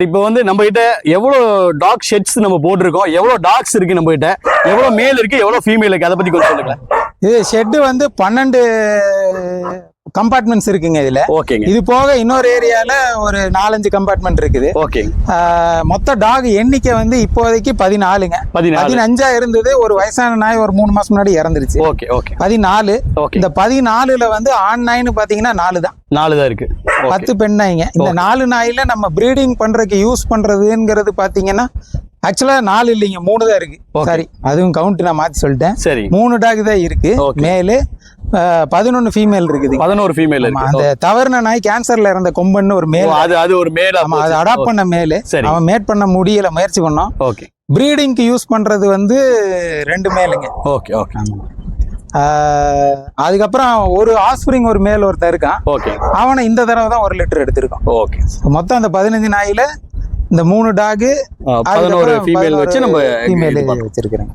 இப்போ வந்து நம்ம கிட்ட எவ்வளோ டாக் ஷெட்ஸ் நம்ம போட்டிருக்கோம் எவ்வளோ டாக்ஸ் இருக்கு நம்ம கிட்ட எவ்வளோ மேல் இருக்கு எவ்வளோ ஃபீமேல் இருக்கு அதை பத்தி கொஞ்சம் சொல்லுங்க இது ஷெட்டு வந்து பன்னெண்டு கம்பார்ட்மெண்ட்ஸ் இருக்குங்க இதுல. ஓகேங்க. இது போக இன்னொரு ஏரியால ஒரு நாலஞ்சு கம்பார்ட்மெண்ட் இருக்குது. ஆஹ் மொத்த டாக் எண்ணிக்கை வந்து இப்போதைக்கு பதினாலுங்க. பதினாலு. பதினஞ்சா இருந்தது ஒரு வயசான நாய் ஒரு மூணு மாசம் முன்னாடி இறந்துருச்சு. Okay okay. பதினாலு. ஓகே. இந்த பதினாலுல வந்து ஆண் நாய்னு பாத்தீங்கன்னா நாலு தான். நாலு தான் இருக்கு. பத்து பெண் நாய்ங்க. இந்த நாலு நாயில நம்ம ப்ரீடிங் பண்றதுக்கு யூஸ் பண்றதுங்கிறது பாத்தீங்கன்னா ஆக்சுவலா நாலு இல்லைங்க மூணு தான் இருக்கு. சாரி அதுவும் கவுண்ட் நான் மாத்தி சொல்லிட்டேன். சரி. மூணு டாக் தான் இருக்கு. மேலு பதினொன்னு ஃபீமேல் இருக்குது. பதினோரு ஃபீமேல் அந்த தவறுன நாய் கேன்சர்ல இறந்த கொம்பன்னு ஒரு மேல் அது அது ஒரு மேல் ஆமா அது அடாப்ட் பண்ண மேலு சரி. அவன் மேட் பண்ண முடியல முயற்சி பண்ணோம் ஓகே. ப்ரீடிங்க்கு யூஸ் பண்றது வந்து ரெண்டு மேலுங்க ஓகே ஓகே. அதுக்கப்புறம் ஒரு ஆஸ்பிரிங் ஒரு மேல் ஒருத்தன் இருக்கான். ஓகே. அவனை இந்த தடவை தான் ஒரு லிட்டர் எடுத்திருக்கோம் ஓகே. மொத்தம் அந்த பதினஞ்சு நாயில இந்த மூணு டாகு பதினோரு ஃபீமேல் வச்சு நம்ம ஃபீமேல் வச்சிருக்கிறேன்